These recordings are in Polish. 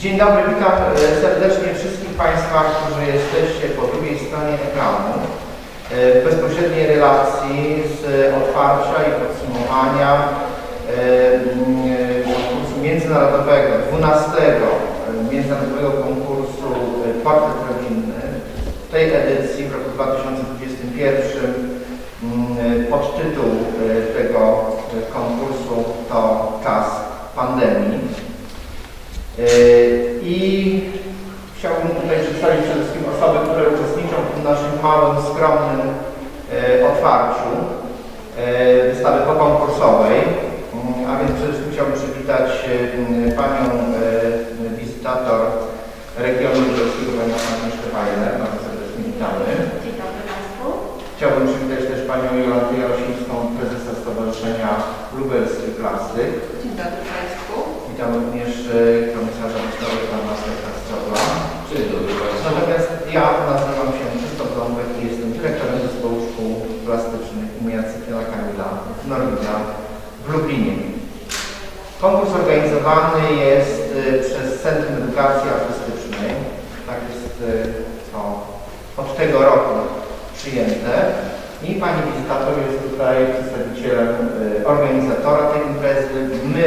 Dzień dobry, witam e, serdecznie wszystkich Państwa, którzy jesteście po drugiej stronie ekranu e, w bezpośredniej relacji z otwarcia i podsumowania e, mm, konkursu międzynarodowego, 12 e, międzynarodowego konkursu Portret Rodzinny. W tej edycji w roku 2021 mm, podtytuł e, tego konkursu to Czas pandemii. I chciałbym tutaj przedstawić przede wszystkim osoby, które uczestniczą w tym naszym małym, skromnym yy, otwarciu yy, wystawy pokonkursowej. Yy, A więc przede wszystkim chciałbym przywitać yy, panią wizytator regionu lubelskiego, panią Agnieszkę Wajler. Bardzo serdecznie witamy. Dzień dobry Państwu. Chciałbym przywitać też panią Jolantę Jarosińską, prezesa Stowarzyszenia Lubelski Plastyk. Dzień dobry Państwu. Witam również e, komisarza do spraw pana Stefana Strodla. Dzień dobry Państwu. Natomiast ja nazywam się Krzysztof Dąbek i jestem dyrektorem zespołu szkół plastycznych imienia Cypriana Kamila w Norwida w Lublinie. Konkurs organizowany jest e, przez Centrum Edukacji Artystycznej. Tak jest e, to od tego roku przyjęte. I pani wizytator jest tutaj przedstawicielem e, organizatora tej imprezy. My,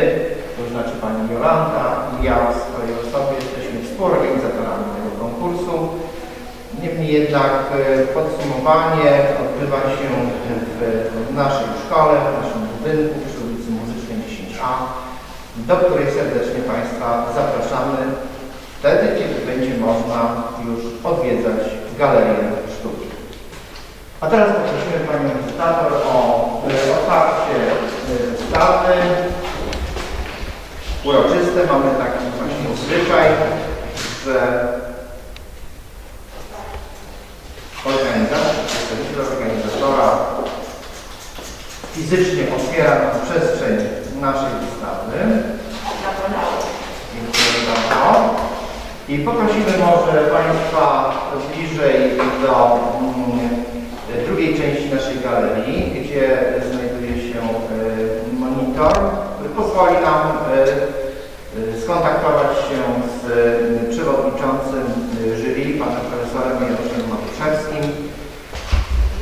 to znaczy pani Jolanta i ja w swojej osobie jesteśmy współorganizatorami tego konkursu. Niemniej jednak podsumowanie odbywa się w naszej szkole, w naszym budynku przy ulicy Muzycznej 10A, do której serdecznie Państwa zapraszamy wtedy, kiedy będzie można już odwiedzać Galerię Sztuki. A teraz poprosimy Panią wizytator o e, otwarcie e, wystawy. Uroczyste mamy taki właśnie zwyczaj, że organizator, przedstawiciel organizatora fizycznie otwiera nam przestrzeń naszej wystawy. Dziękuję bardzo. I poprosimy może Państwa bliżej do mm, drugiej części naszej galerii, gdzie znajduje się e, monitor, który pozwoli nam e, e, skontaktować się z przewodniczącym jury, panem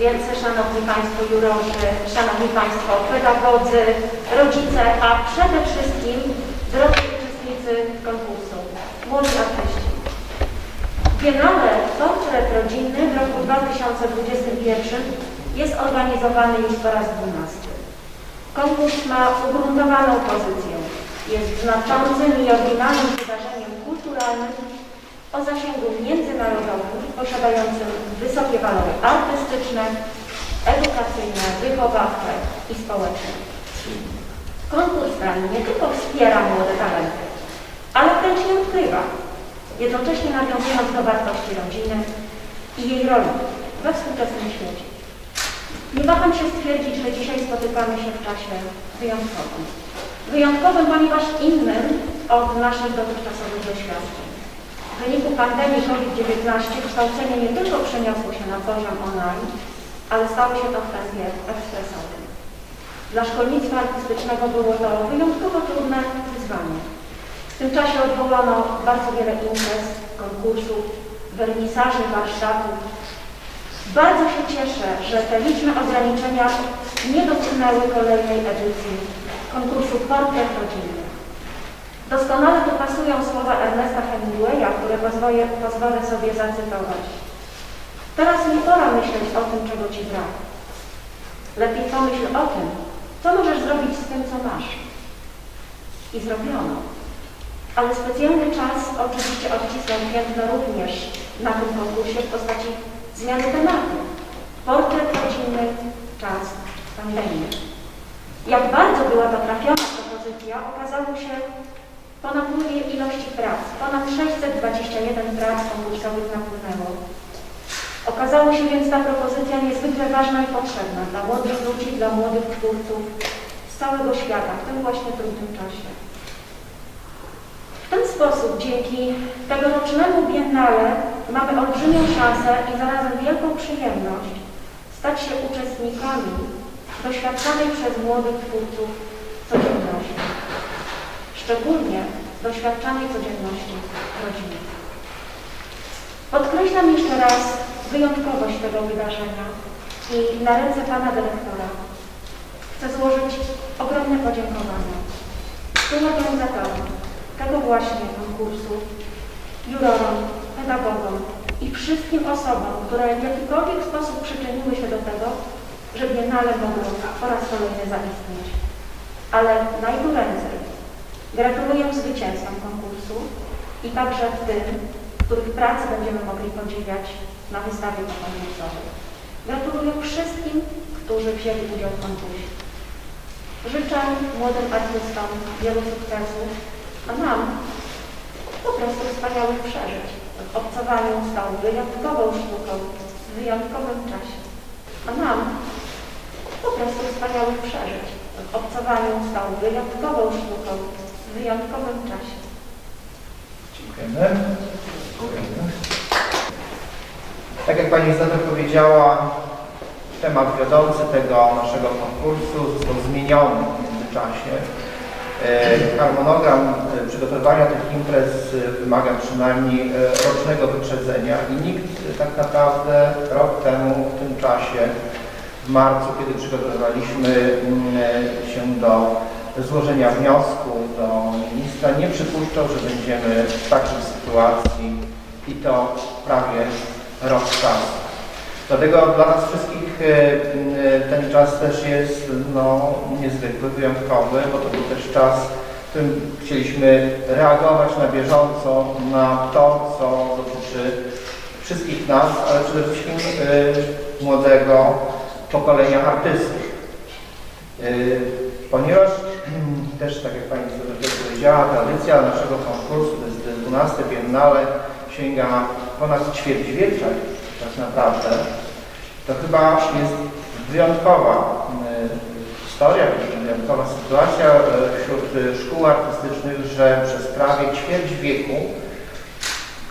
Wielce Szanowni Państwo jurorzy, Szanowni Państwo pedagodzy, rodzice, a przede wszystkim drodzy uczestnicy konkursu, młodzi artyści. Biennale Portret Rodzinny w roku 2021 jest organizowany już po raz 12. Konkurs ma ugruntowaną pozycję. Jest znaczącym i oryginalnym wydarzeniem kulturalnym o zasięgu międzynarodowym, posiadającym wysokie walory artystyczne, edukacyjne, wychowawcze i społeczne. Konkurs ten nie tylko wspiera młode talenty, ale wręcz je odkrywa, jednocześnie nawiązując do wartości rodziny i jej roli we współczesnym świecie. Nie waham się stwierdzić, że dzisiaj spotykamy się w czasie wyjątkowym. Wyjątkowym, ponieważ innym od naszych dotychczasowych doświadczeń. W wyniku pandemii COVID-19 kształcenie nie tylko przeniosło się na poziom online, ale stało się to w trybie ekspresowym. Dla szkolnictwa artystycznego było to wyjątkowo trudne wyzwanie. W tym czasie odwołano bardzo wiele imprez, konkursów, wernisaży, warsztatów. Bardzo się cieszę, że te liczne ograniczenia nie dotknęły kolejnej edycji konkursu Portret Rodzinny. Doskonale tu pasują słowa Ernesta Hemingwaya, które pozwolę, pozwolę sobie zacytować. Teraz nie pora myśleć o tym, czego Ci brak. Lepiej pomyśl o tym, co możesz zrobić z tym, co masz. I zrobiono. Ale specjalny czas oczywiście odcisnął piętno również na tym konkursie w postaci zmiany tematu. Portret rodzinny, czas pandemii. Jak bardzo była to trafiona propozycja, okazało się po napływie ilości prac. Ponad 621 prac konkursowych napłynęło. Okazało się więc ta propozycja niezwykle ważna i potrzebna dla młodych ludzi, dla młodych twórców z całego świata w tym właśnie trudnym czasie. W ten sposób, dzięki tegorocznemu biennale, mamy olbrzymią szansę i zarazem wielką przyjemność stać się uczestnikami doświadczanej przez młodych twórców codzienności. Szczególnie doświadczanej codzienności rodziny. Podkreślam jeszcze raz wyjątkowość tego wydarzenia i na ręce Pana Dyrektora chcę złożyć ogromne podziękowania tym organizatorom tego właśnie konkursu, jurorom, pedagogom i wszystkim osobom, które w jakikolwiek sposób przyczyniły się do tego, że Biennale mogło po raz kolejny zaistnieć. Ale najgoręcej gratuluję zwycięzcom konkursu i także tym, których pracy będziemy mogli podziwiać na wystawie konkursowej. Gratuluję wszystkim, którzy wzięli udział w konkursie. Życzę młodym artystom wielu sukcesów, a nam po prostu wspaniałych przeżyć w obcowaniu z tą wyjątkową sztuką w wyjątkowym czasie. A nam po prostu wspaniałych przeżyć w obcowaniu z tą wyjątkową sztuką wyjątkowym czasie. Dziękujemy. Tak jak Pani Izabel powiedziała, temat wiodący tego naszego konkursu został zmieniony w międzyczasie. E, Harmonogram e, przygotowywania tych imprez e, wymaga przynajmniej rocznego wyprzedzenia i nikt tak naprawdę rok temu w tym czasie, w marcu, kiedy przygotowywaliśmy mm, się do złożenia wniosku do ministra, nie przypuszczał, że będziemy w takiej sytuacji i to prawie rok czasu. Dlatego dla nas wszystkich e, m, ten czas też jest no, niezwykły, wyjątkowy, bo to był też czas, w którym chcieliśmy reagować na bieżąco na to, co dotyczy wszystkich nas, ale przede wszystkim e, młodego pokolenia artystów. E, Ponieważ też, tak jak Pani Zdobytek powiedziała, tradycja naszego konkursu, to jest 12 Biennale, sięga ponad ćwierćwiecza już tak naprawdę, to chyba jest wyjątkowa y, historia, wyjątkowa sytuacja y, wśród szkół artystycznych, że przez prawie ćwierć wieku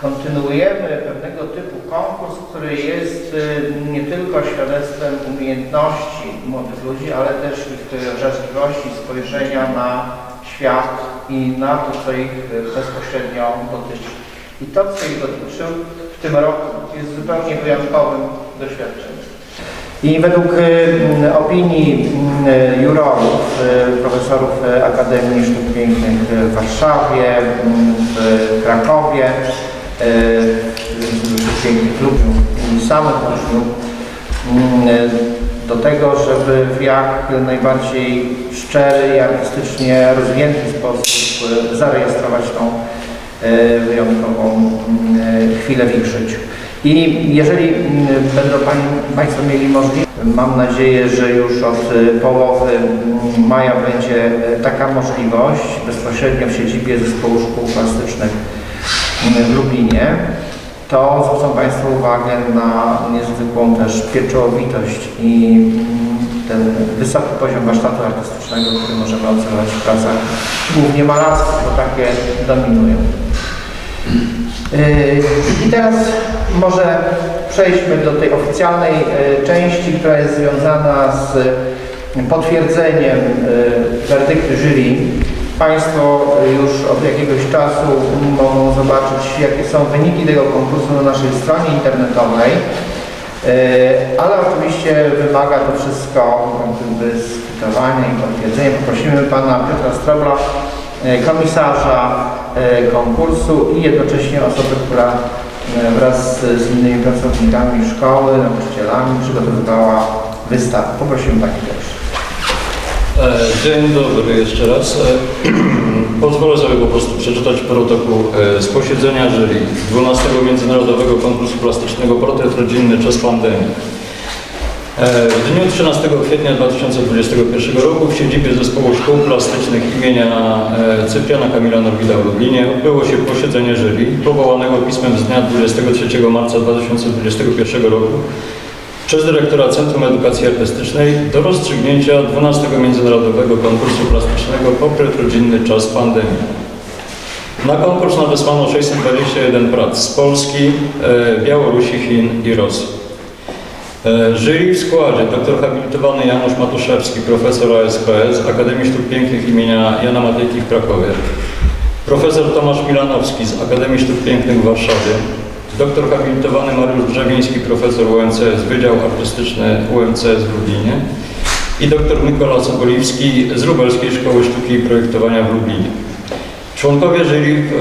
kontynuujemy pewnego typu konkurs, który jest y, nie tylko świadectwem umiejętności młodych ludzi, ale też ich wrażliwości, spojrzenia na świat i na to, co ich bezpośrednio dotyczy. I to, co ich dotyczy w tym roku jest zupełnie wyjątkowym doświadczeniem. I według y, opinii y, jurorów, profesorów Akademii Sztuk Pięknych w Warszawie, w Krakowie, w Lubliu i uczniów, y, do tego, żeby w jak najbardziej szczery i artystycznie rozwinięty sposób y, zarejestrować tą y, wyjątkową y, chwilę w ich życiu. I jeżeli mm, będą Państwo mieli możliwość, mam nadzieję, że już od połowy mm, maja będzie taka możliwość bezpośrednio w siedzibie Zespołu Szkół Plastycznych mm, w Lublinie, to zwrócą Państwo uwagę na niezwykłą też pieczołowitość i mm, ten wysoki poziom warsztatu artystycznego, który możemy obserwować w pracach głównie malarskich, bo takie dominują. Yy, I teraz może przejdźmy do tej oficjalnej yy, części, która jest związana z potwierdzeniem werdyktu jury. Państwo już od jakiegoś czasu mogą zobaczyć, jakie są wyniki tego konkursu na naszej stronie internetowej. Yy, Ale oczywiście wymaga to wszystko jakby skwitowania i potwierdzenia. Poprosimy Pana Piotra Strobla, yy, komisarza yy, konkursu i jednocześnie osobę, która wraz z innymi pracownikami szkoły, nauczycielami przygotowywała wystawę. Poprosimy Pani pierwszy. E, Dzień dobry jeszcze raz. E, Pozwolę sobie po prostu przeczytać protokół e, z posiedzenia jury 12 Międzynarodowego Konkursu Plastycznego Portret Rodzinny Czas Pandemii. W dniu 13 kwietnia 2021 roku w siedzibie Zespołu Szkół Plastycznych imienia Cypriana Kamila Norwida w Lublinie odbyło się posiedzenie jury powołanego pismem z dnia 23 marca 2021 roku przez dyrektora Centrum Edukacji Artystycznej do rozstrzygnięcia 12 Międzynarodowego Konkursu Plastycznego Portret Rodzinny Czas Pandemii. Na konkurs nadesłano 621 prac z Polski, e, Białorusi, Chin i Rosji. E, Jury w składzie dr habilitowany Janusz Matuszewski, profesor ASP z Akademii Sztuk Pięknych imienia Jana Matejki w Krakowie, profesor Tomasz Milanowski z Akademii Sztuk Pięknych w Warszawie, doktor habilitowany Mariusz Drzewiński, profesor UMCS, Wydział Artystyczny UMCS w Lublinie i dr Nikola Soboliwski z Lubelskiej Szkoły Sztuki i Projektowania w Lublinie. Członkowie jury w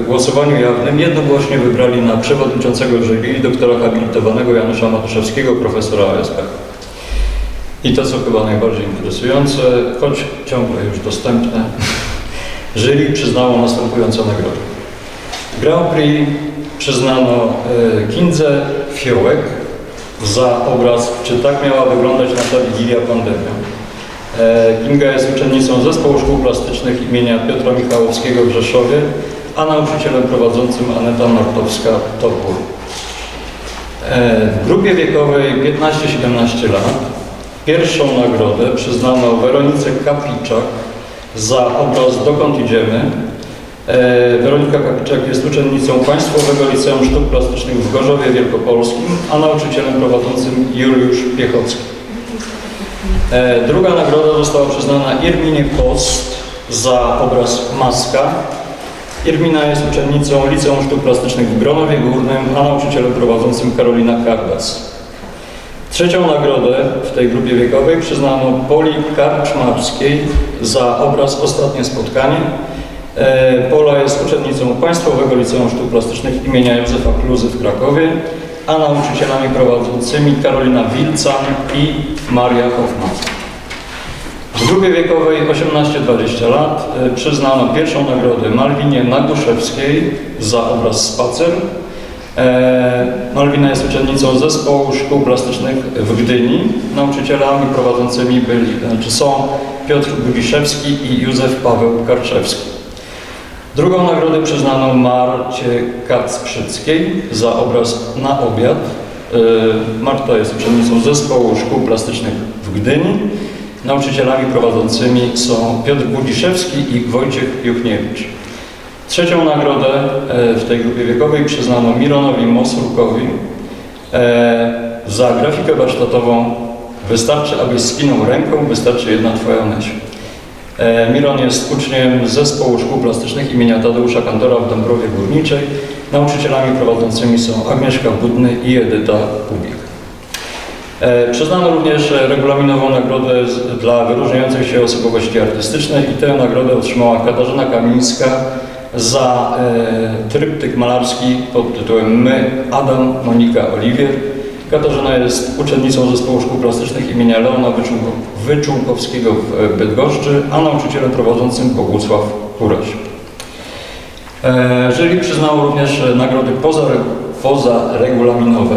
e, głosowaniu jawnym jednogłośnie wybrali na przewodniczącego jury doktora habilitowanego Janusza Matuszewskiego, profesora ASP. I to, co chyba najbardziej interesujące, choć ciągle już dostępne, jury przyznało następujące nagrody. Grand Prix przyznano e, Kindze Fiołek za obraz Czy tak miała wyglądać nasza Wigilia Pandemia. E, Kinga jest uczennicą Zespołu Szkół Plastycznych imienia Piotra Michałowskiego w Rzeszowie, a nauczycielem prowadzącym Aneta Martowska-Topór. E, W grupie wiekowej 15-17 lat pierwszą nagrodę przyznano Weronice Kapiczak za obraz Dokąd idziemy. E, Weronika Kapiczak jest uczennicą Państwowego Liceum Sztuk Plastycznych w Gorzowie Wielkopolskim, a nauczycielem prowadzącym Juliusz Piechocki. E, Druga nagroda została przyznana Irminie Post za obraz Maska. Irmina jest uczennicą Liceum Sztuk Plastycznych w Gronowie Górnym, a nauczycielem prowadzącym Karolina Kardas. Trzecią nagrodę w tej grupie wiekowej przyznano Poli Karczmarskiej za obraz Ostatnie Spotkanie. E, Pola jest uczennicą Państwowego Liceum Sztuk Plastycznych imienia Józefa Kluzy w Krakowie, a nauczycielami prowadzącymi Karolina Wilcan i Maria Hoffman. W grupie wiekowej 18-20 lat e, przyznano pierwszą nagrodę Malwinie Naguszewskiej za obraz Spacer. E, Malwina jest uczennicą Zespołu Szkół Plastycznych w Gdyni. Nauczycielami prowadzącymi byli, znaczy są Piotr Budziszewski i Józef Paweł Karczewski. Drugą nagrodę przyznano Marcie Kacprzyckiej za obraz Na obiad. E, Marta jest uczennicą Zespołu Szkół Plastycznych w Gdyni. Nauczycielami prowadzącymi są Piotr Budziszewski i Wojciech Juchniewicz. Trzecią nagrodę e, w tej grupie wiekowej przyznano Mironowi Mosurkowi e, za grafikę warsztatową Wystarczy, abyś skinął ręką, wystarczy jedna Twoja myśl. E, Miron jest uczniem Zespołu Szkół Plastycznych imienia Tadeusza Kantora w Dąbrowie Górniczej. Nauczycielami prowadzącymi są Agnieszka Budny i Edyta Kubik. E, Przyznano również regulaminową nagrodę dla wyróżniających się osobowości artystycznej i tę nagrodę otrzymała Katarzyna Kamińska za e, tryptyk malarski pod tytułem My, Adam, Monika, Oliwier. Katarzyna jest uczennicą Zespołu Szkół Plastycznych imienia Leona Wyczółko- Wyczółkowskiego w Bydgoszczy, a nauczycielem prowadzącym Bogusław Kuraś. E, Jury przyznało również nagrody poza- pozaregulaminowe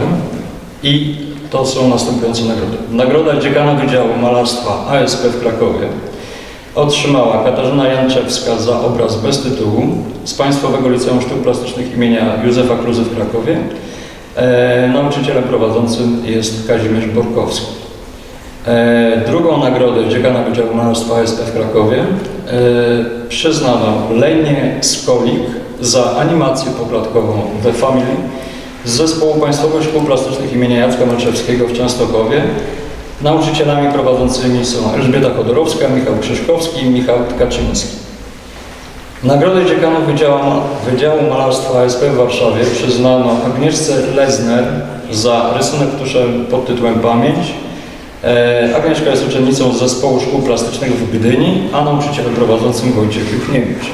i to są następujące nagrody. Nagroda Dziekana Wydziału Malarstwa ASP w Krakowie otrzymała Katarzyna Janczewska za obraz bez tytułu z Państwowego Liceum Sztuk Plastycznych imienia Józefa Kluzy w Krakowie. E, nauczycielem prowadzącym jest Kazimierz Borkowski. E, drugą nagrodę Dziekana Wydziału Malarstwa ASP w Krakowie e, przyznano Lenie Skolik za animację poklatkową The Family z Zespołu Państwowych Szkół Plastycznych imienia Jacka Malczewskiego w Częstochowie. Nauczycielami prowadzącymi są Elżbieta Chodorowska, Michał Krzyżkowski i Michał Tkaczyński. Nagrodę dziekanów Wydziału, Wydziału Malarstwa ASP w Warszawie przyznano Agnieszce Lezner za rysunek tuszem pod tytułem Pamięć. E, Agnieszka jest uczennicą Zespołu Szkół Plastycznych w Gdyni, a nauczycielem prowadzącym Wojciech Juchniewicz.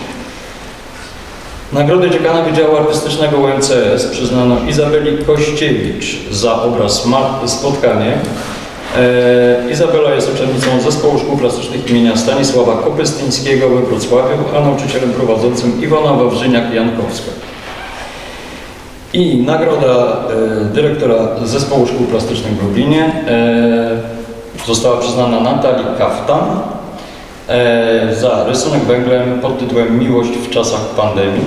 Nagrodę dziekana Wydziału Artystycznego UMCS przyznano Izabeli Kościewicz za obraz Spotkanie. E, Izabela jest uczennicą Zespołu Szkół Plastycznych imienia Stanisława Kopystyńskiego we Wrocławiu, a nauczycielem prowadzącym Iwona Wawrzyniak-Jankowska. I nagroda e, dyrektora Zespołu Szkół Plastycznych w Lublinie e, została przyznana Natalii Kaftan za rysunek węglem pod tytułem Miłość w czasach pandemii.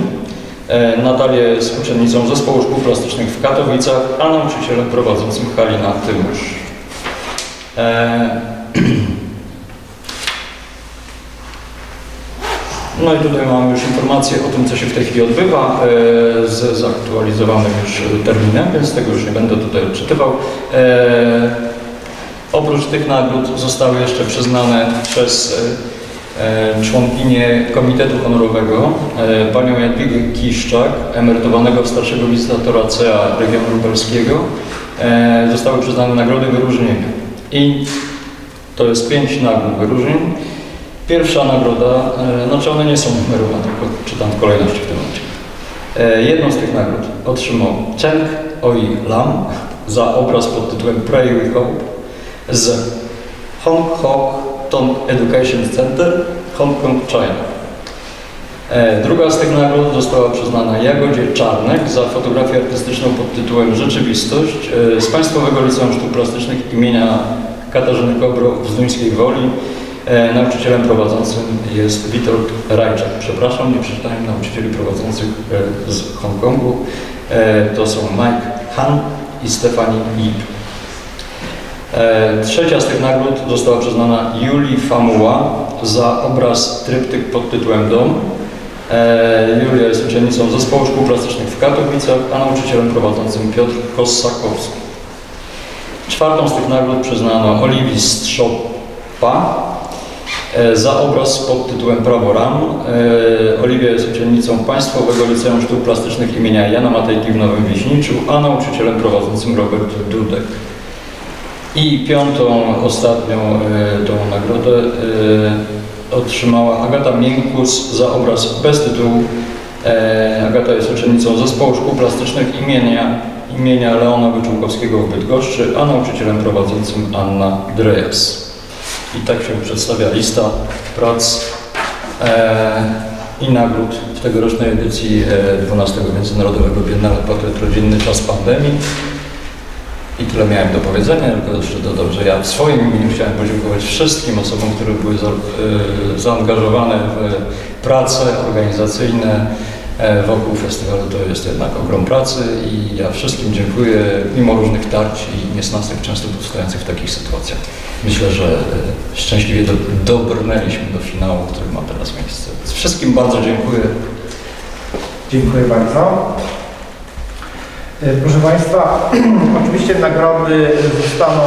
Natalia jest uczennicą Zespołu Szkół Plastycznych w Katowicach, a nauczycielem prowadzącym Halina Tymusz. E, No i tutaj mamy już informacje o tym, co się w tej chwili odbywa e, z zaktualizowanym już terminem, więc tego już nie będę tutaj odczytywał. E, Oprócz tych nagród zostały jeszcze przyznane przez członkinię Komitetu Honorowego, panią Jadwigę Kiszczak, emerytowanego starszego wizytatora CA regionu lubelskiego, zostały przyznane nagrody wyróżnienia. I to jest pięć nagród wyróżnień. Pierwsza nagroda, e, znaczy one nie są numerowane, tylko czytam w kolejności w tym momencie. E, Jedną z tych nagród otrzymał Cheng Oi Lam za obraz pod tytułem Pray with Hope z Hong Kong Education Center, Hong Kong, China. E, Druga z tych nagród została przyznana Jagodzie Czarnek za fotografię artystyczną pod tytułem Rzeczywistość e, z Państwowego Liceum Sztuk Plastycznych imienia Katarzyny Kobro w Zduńskiej Woli. E, Nauczycielem prowadzącym jest Witold Rajczak. Przepraszam, nie przeczytałem nauczycieli prowadzących z Hongkongu. To są Mike Han i Stefanie Yip. Trzecia z tych nagród została przyznana Julii Famuła za obraz tryptyk pod tytułem Dom. E, Julia jest uczennicą Zespołu Szkół Plastycznych w Katowicach, a nauczycielem prowadzącym Piotr Kossakowski. Czwartą z tych nagród przyznano Oliwii Strzopa e, za obraz pod tytułem Prawo Ram. E, Oliwia jest uczennicą Państwowego Liceum Sztuk Plastycznych imienia Jana Matejki w Nowym Wiśniczu, a nauczycielem prowadzącym Robert Dudek. I piątą, ostatnią tą nagrodę otrzymała Agata Miękus za obraz bez tytułu. E, Agata jest uczennicą Zespołu Szkół Plastycznych imienia, imienia Leona Wyczółkowskiego w Bydgoszczy, a nauczycielem prowadzącym Anna Drejas. I tak się przedstawia lista prac e, i nagród w tegorocznej edycji e, 12 Międzynarodowego Biennale Portret Rodzinny Czas Pandemii. I tyle miałem do powiedzenia, tylko jeszcze dodam, że ja w swoim imieniu chciałem podziękować wszystkim osobom, które były za, e, zaangażowane w prace organizacyjne e, wokół festiwalu. To jest jednak ogrom pracy i ja wszystkim dziękuję, mimo różnych tarć i niesnastek często powstających w takich sytuacjach. Myślę, że e, szczęśliwie do, dobrnęliśmy do finału, który ma teraz miejsce. Wszystkim bardzo dziękuję. Dziękuję bardzo. E, Proszę Państwa, oczywiście nagrody zostaną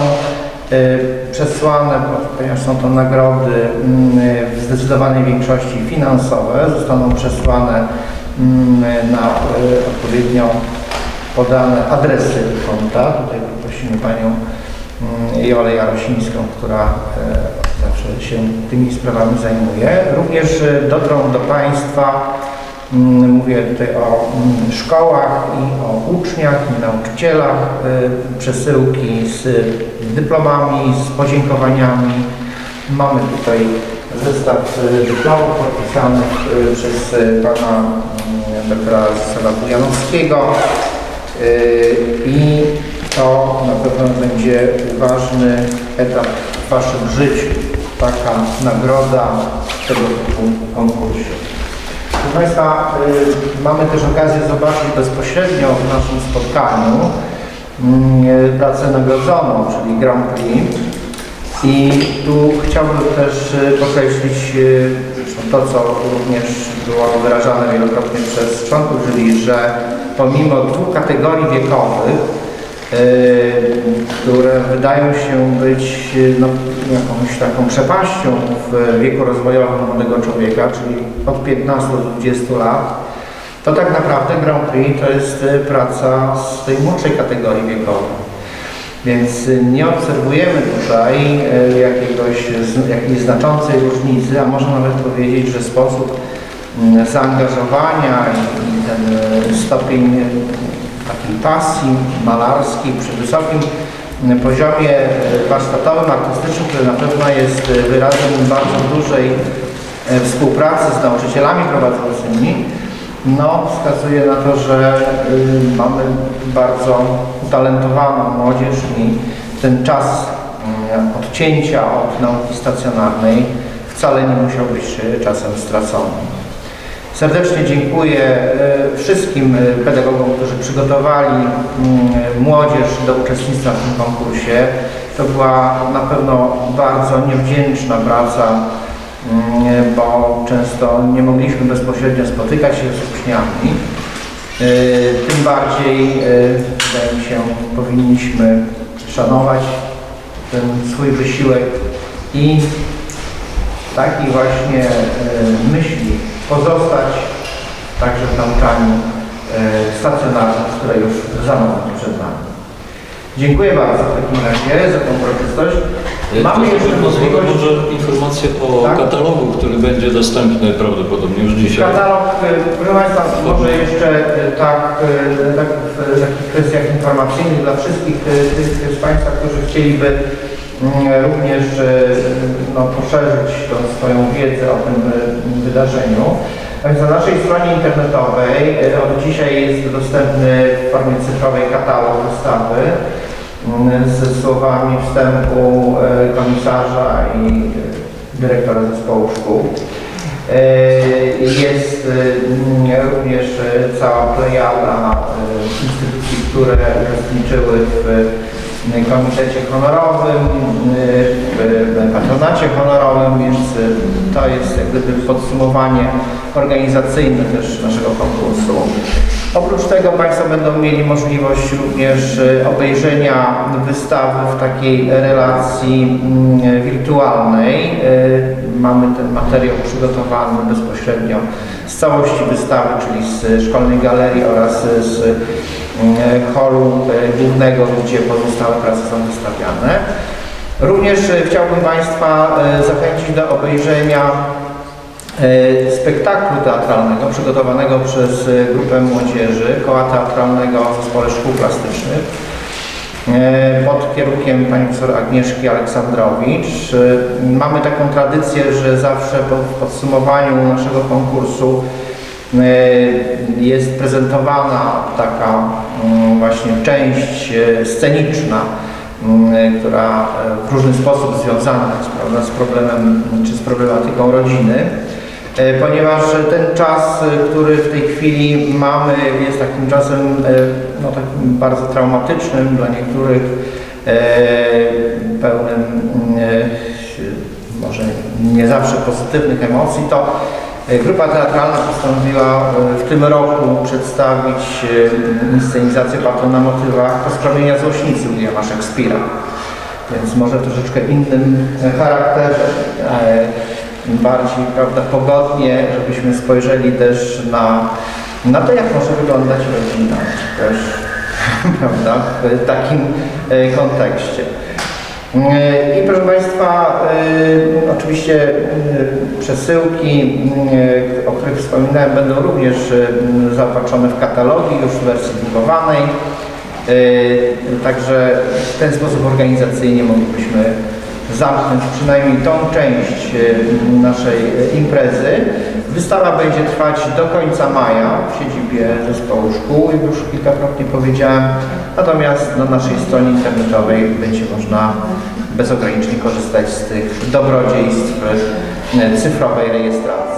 e, przesłane, ponieważ są to nagrody mm, w zdecydowanej większości finansowe, zostaną przesłane mm, na e, odpowiednio podane adresy konta. Tutaj poprosimy Panią mm, Jolę Jarosińską, która e, zawsze się tymi sprawami zajmuje. Również e, dotrą do Państwa Mówię tutaj o mm, szkołach i o uczniach i nauczycielach. y, Przesyłki z dyplomami, z podziękowaniami. Mamy tutaj zestaw y, dyplomów podpisanych y, przez pana mm, doktora Zesława Bujanowskiego. I to na pewno będzie ważny etap w Waszym życiu. Taka nagroda tego typu konkursie. Proszę Państwa, y, mamy też okazję zobaczyć bezpośrednio w naszym spotkaniu mm, pracę nagrodzoną, czyli Grand Prix. I tu chciałbym też y, podkreślić y, to, co również było wyrażane wielokrotnie przez członków jury, że pomimo dwóch kategorii wiekowych, które wydają się być no, jakąś taką przepaścią w wieku rozwojowym młodego człowieka, czyli od 15 do 20 lat, to tak naprawdę Grand Prix to jest y, praca z tej młodszej kategorii wiekowej. Więc y, nie obserwujemy tutaj jakiegoś, jakiejś znaczącej różnicy, a można nawet powiedzieć, że sposób zaangażowania i, ten stopień pasji malarskiej przy wysokim y, poziomie y, warsztatowym, artystycznym, który na pewno jest y, wyrazem bardzo dużej y, współpracy z nauczycielami prowadzącymi, no, wskazuje na to, że y, mamy bardzo utalentowaną młodzież i ten czas y, odcięcia od nauki stacjonarnej wcale nie musiał być y, czasem stracony. Serdecznie dziękuję y, wszystkim y, pedagogom, którzy przygotowali y, młodzież do uczestnictwa w tym konkursie. To była na pewno bardzo niewdzięczna praca, y, bo często nie mogliśmy bezpośrednio spotykać się z uczniami. Y, Tym bardziej, wydaje mi się, powinniśmy szanować ten swój wysiłek i takiej właśnie e, myśli pozostać także w nauczaniu e, stacjonarnym, które już za moment przed nami. Dziękuję bardzo w takim razie za tą uroczystość. Mamy To jeszcze możliwość... może informację o Tak? katalogu, który będzie dostępny prawdopodobnie już dzisiaj. Katalog, e, proszę Państwa, może jeszcze e, tak, e, tak w takich kwestiach informacyjnych dla wszystkich e, tych z Państwa, którzy chcieliby również e, no, poszerzyć tą swoją wiedzę o tym e, wydarzeniu. Na naszej stronie internetowej e, od dzisiaj jest dostępny w formie cyfrowej katalog wystawy mm, ze słowami wstępu e, komisarza i e, dyrektora zespołu szkół. E, Jest e, również e, cała plejada e, instytucji, które uczestniczyły w e, komitecie honorowym, w patronacie honorowym, więc e, to jest jak gdyby podsumowanie organizacyjne też naszego konkursu. Oprócz tego Państwo będą mieli możliwość również e, obejrzenia wystawy w takiej relacji mm, wirtualnej. Mamy ten materiał przygotowany bezpośrednio z całości wystawy, czyli z szkolnej galerii oraz z holu e, głównego, gdzie pozostałe prace są wystawiane. Również e, chciałbym Państwa e, zachęcić do obejrzenia e, spektaklu teatralnego przygotowanego przez e, grupę młodzieży Koła Teatralnego w Zespole Szkół Plastycznych e, pod kierunkiem pani profesor Agnieszki Aleksandrowicz. E, Mamy taką tradycję, że zawsze po podsumowaniu naszego konkursu e, jest prezentowana taka mm, właśnie część e, sceniczna, mm, która e, w różny sposób związana jest prawda, z problemem czy z problematyką rodziny. E, Ponieważ ten czas, e, który w tej chwili mamy, jest takim czasem e, no, takim bardzo traumatycznym dla niektórych, e, pełnym e, może nie zawsze pozytywnych emocji, to e, grupa teatralna postanowiła e, w tym roku przedstawić e, inscenizację Patrona na motywach Poskromienia Złośnicy Williama Szekspira. Więc może w troszeczkę innym e, charakterze, e, bardziej prawda, pogodnie, żebyśmy spojrzeli też na, na to, jak może wyglądać rodzina też prawda, w takim e, kontekście. E, I proszę Państwa, e, oczywiście e, przesyłki, o których wspominałem, będą również zaopatrzone w katalogi już w wersji drukowanej. Także w ten sposób organizacyjnie moglibyśmy zamknąć przynajmniej tą część e, naszej e, imprezy. Wystawa będzie trwać do końca maja w siedzibie zespołu szkół, jak już kilkakrotnie powiedziałem. Natomiast na naszej stronie internetowej będzie można bez ograniczeń korzystać z tych dobrodziejstw e, cyfrowej rejestracji.